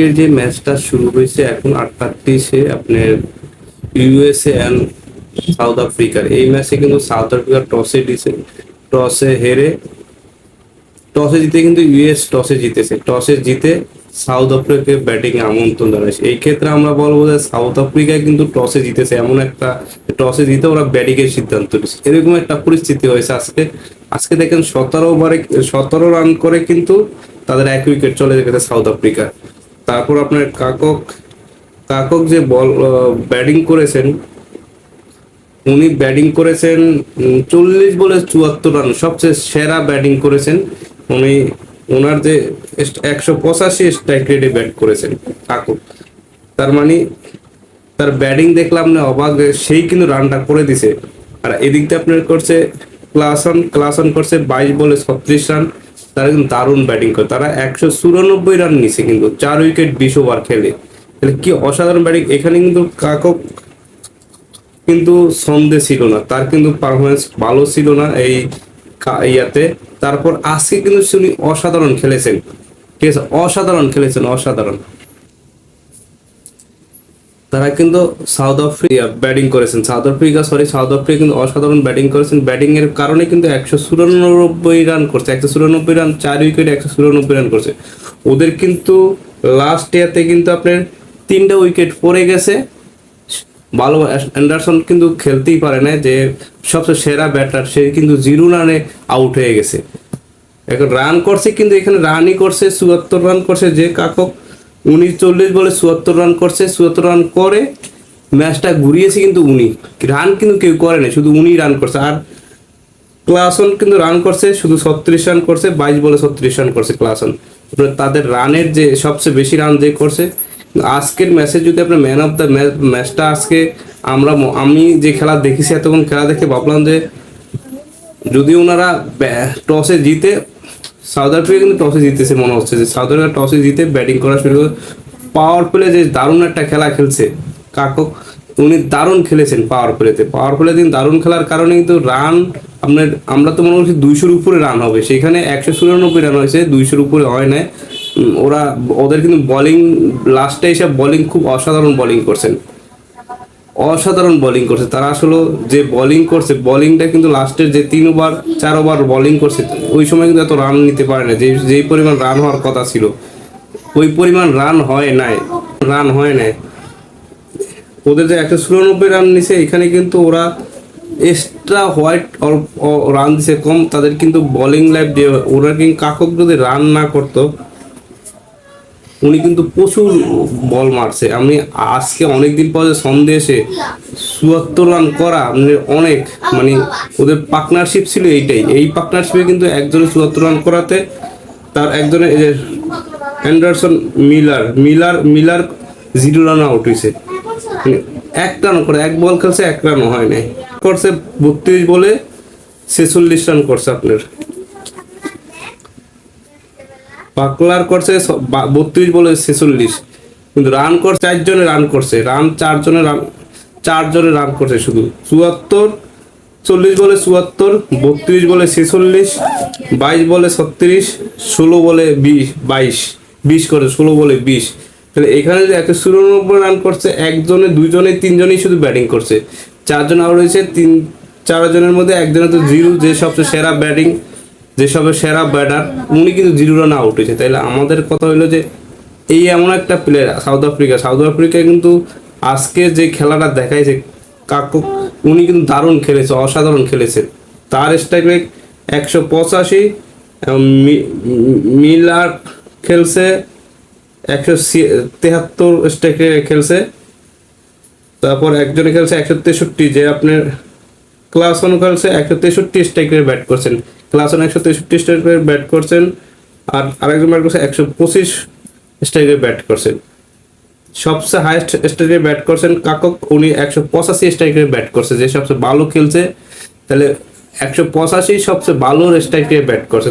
আজকের যে ম্যাচটা শুরু হয়েছে এখন আটটা আপনার ইউএসএ অ্যান্ড সাউথ আফ্রিকার। এই ম্যাচে কিন্তু সাউথ আফ্রিকা টসে দিছে, টসে হেরে, টসে জিতে কিন্তু ইউএস টসে জিতেছে। টসে জিতে সাউথ আফ্রিকাকে ব্যাটিং এ আমন্ত্রণ জানাইছে। এই ক্ষেত্রে আমরা বলব যে সাউথ আফ্রিকা কিন্তু টসে জিতেছে, এমন একটা টসে জিতে ওরা ব্যাটিং এর সিদ্ধান্ত নিচ্ছে এরকম একটা পরিস্থিতি হয়েছে আজকে। আজকে দেখেন সতেরো ওভারে সতেরো রান করে কিন্তু তাদের এক উইকেট চলে গেছে সাউথ আফ্রিকা। তারপর আপনার কাকক কাকক যে বল ব্যাটিং করেছেন, উনি ব্যাটিং করেছেন চল্লিশ বলে চুয়াত্তর রান, সবচেয়ে সেরা ব্যাটিং করেছেন। উনি ওনার যে একশো পঁচাশি স্ট্রাইক রেটে ব্যাট করেছেন কাকুর তার মানে তার ব্যাটিং দেখলাম না, অবাক সেই কিন্তু রানটা করে দিছে। আর এদিক দিয়ে আপনার করছে, ক্লাসন ক্লাসন করছে বাইশ বলে ছত্রিশ রান। তারা কিন্তু দারুণ ব্যাটিং করে। তারা একশো চুরানব্বই রান নিছে কিন্তু, চার উইকেট বিশ ওভার খেলে। তাহলে কি অসাধারণ ব্যাটিং এখানে কিন্তু কাকক কিন্তু সন্দেহ ছিল না। তার কিন্তু পারফরমেন্স ভালো ছিল না এই ইয়াতে। তারপর আজকে কিন্তু উনি অসাধারণ খেলেছেন। ঠিক আছে, অসাধারণ খেলেছেন, অসাধারণ। তারা কিন্তু সাউথ আফ্রিকা ব্যাটিং করেছেন। South Africa sorry South Africa কিন্তু অসাধারণ ব্যাটিং করেছেন। ব্যাটিং এর কারণে কিন্তু একশো চুরানব্বই রান করছে। একশো চুরানব্বই রান, চার উইকেটে একশো চুরানব্বই রান করছে। ওদের কিন্তু লাস্ট ইয়ারতে কিন্তু আপনার তিনটা উইকেট পড়ে গেছে। ভালো অ্যান্ডারসন কিন্তু খেলতেই পারে না যে সবচেয়ে সেরা ব্যাটার, সে কিন্তু জিরো রানে আউট হয়ে গেছে। এখন রান করছে, কিন্তু এখানে রানই করছে, চুয়াত্তর রান করছে যে কাকক। উনি চল্লিশ বলে চুয়াত্তর রান করছে, চুয়াত্তর রান করে ম্যাচটা ঘুরিয়েছে কিন্তু উনি। রান কিন্তু কেউ করে না শুধু উনি রান করছে। আর ক্লাসন কিন্তু রান করছে, শুধু ছত্রিশ রান করছে, বাইশ বলে ছত্রিশ রান করছে ক্লাসন তাদের রানের যে সবচেয়ে বেশি রান যে করছে, আজকের ম্যাচে যদি আপনার ম্যান অফ দ্য ম্যাচটা আজকে আমরা আমি যে খেলা দেখেছি, এতক্ষণ খেলা দেখে ভাবলাম যে যদি ওনারা টসে জিতে সাউথ আফ্রিকা কিন্তু টসে জিতেছে, মনে হচ্ছে যে সাউথ আফ্রিকা টসে জিতে ব্যাটিং করা শুরু করে পাওয়ার প্লে যে দারুণ একটা খেলা খেলছে কাকক উনি দারুণ খেলেছেন পাওয়ার প্লেতে পাওয়ার প্লে দিন দারুণ খেলার কারণে কিন্তু রান আপনার আমরা তো মনে করছি দুইশোর উপরে রান হবে। সেখানে একশো চুরানব্বই রান হয়েছে, দুইশোর উপরে হয় না ওরা, ওদের কিন্তু বোলিং লাস্টে এসে বোলিং খুব অসাধারণ বোলিং করছেন। অসাধারণ বোলিং করছে। তারা আসলে যে বোলিং করছে বোলিংটা কিন্তু লাস্টের যে তিন ওভার চার ওভার বোলিং করছে, ওই সময় কিন্তু এত রান নিতে পারে না। যে যেই পরিমাণ রান হওয়ার কথা ছিল, ওই পরিমাণ রান হয় নাই রান হয় নাই। ওদের যে একশো চুরানব্বই রান নিছে, এখানে কিন্তু ওরা এক্সট্রা হোয়াইট রান দিছে কম। তাদের কিন্তু বোলিং লাইফ দিয়ে ওরা কিন্তু কাকক যদি রান না করতো। উনি কিন্তু প্রচুর বল মারছে। আমি আজকে অনেক দিন পরে সন্দেশে চুয়াত্তর রান করা অনেক মানে ওদের পার্টনারশিপ ছিল এইটাই। এই পার্টনারশিপে কিন্তু একজনে চুয়াত্তর রান করাতে, তার একজনের Anderson Miller Miller Miller zero run out হয়েছে এক রান করে, এক বল খেলছে, এক রানও হয় নাই। করছে বত্রিশ বলে ছেচল্লিশ রান করছে আপনার। পাকলার করছে বত্রিশ বলে ছেচল্লিশ। কিন্তু রান করছে চারজনে রান করছে। রান চারজনে রান চারজনে রান করছে শুধু। চুয়াত্তর, চল্লিশ বলে চুয়াত্তর, বত্রিশ বলে ছেচল্লিশ, বাইশ বলে ছত্রিশ, ষোলো বলে বিশ বাইশ। বিশ করে, ষোলো বলে বিশ। তাহলে এখানে যে একশো চুরানব্বই রান করছে, একজনে, দুইজনে, তিনজনেই শুধু ব্যাটিং করছে। চারজন আউট হয়েছে, তিন চারজনের মধ্যে একজনের তো জিরো, যে সবচেয়ে সেরা ব্যাটিং। যেসবের সেরা ব্যাটার, উনি কিন্তু জিরো রান আউট হয়েছে। তাইলে আমাদের কথা হলো যে, এই এমন একটা player South Africa South Africa কিন্তু আজকে যে খেলাটা দেখাইছে, কাকু, উনি কিন্তু দারুণ খেলেছে, অসাধারণ খেলেছে। তার স্ট্রাইক একশো পঁচাশি মিলার খেলছে, একশো তেহাত্তর স্ট্রাইক খেলছে। তারপর একজনে খেলছে একশো তেষট্টি, যে আপনার ক্লাস ওয়ান খেলছে, একশো তেষট্টি স্ট্রাইকের ব্যাট করছেন। ক্লাস ওয়ান একশো তেষট্টি স্ট্রাইকের ব্যাট করছেন আর আরেকজন ব্যাট করছেন একশো পঁচিশ স্ট্রাইকের ব্যাট করছেন। সবচেয়ে হাইস্ট স্ট্রাইকে ব্যাট করছেন কাকক, উনি একশো পঁচাশি স্ট্রাইকের ব্যাট করছে। যে সবচেয়ে ভালো খেলছে, তাহলে একশো পঁচাশি সবচেয়ে ভালো স্ট্রাইকে ব্যাট করছে।